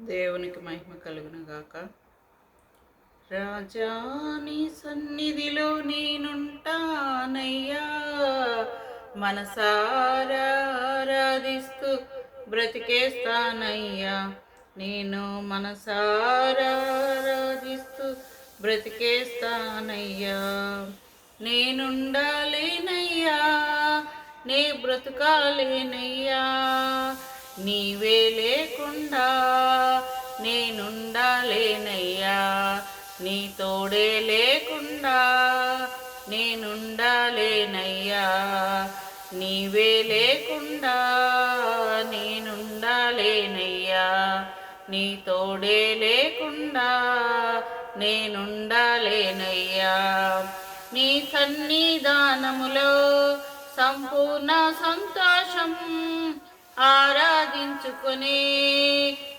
దేవునికి మహిమ కలుగును గాక. రాజాని సన్నిధిలో నేనుంటానయ్యా. మనసారాధిస్తూ బ్రతికేస్తానయ్యా. నేను మనసారాధిస్తూ బ్రతికేస్తానయ్యా. నేనుండాలేనయ్యా. నే బ్రతుకాలేనయ్యా. నీవే లేకుండా నేనుండాలేనయ్యా నీ తోడే లేకుండా నేనుండాలేనయ్యా నీవే లేకుండా నేనుండాలేనయ్యా నీ తోడే లేకుండా నేనుండాలేనయ్యా. నీ సన్నిధానములో సంపూర్ణ సంతోషం ఆరాధించుకునే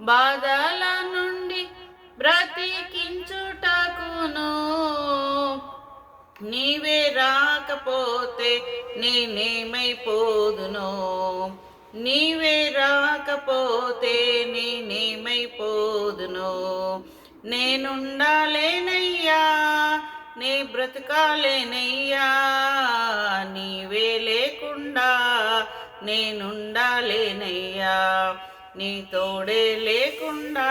బాధల నుండి బ్రతికించుటకును. నీవే రాకపోతే నేనేమైపోదును. నీవే రాకపోతే నేనేమైపోదును. నేనుండాలేనయ్యా నే బ్రతకాలేనయ్యా. నీవే లేకుండా నేనుండాలేనయ్యా. నీ తోడే లేకుండా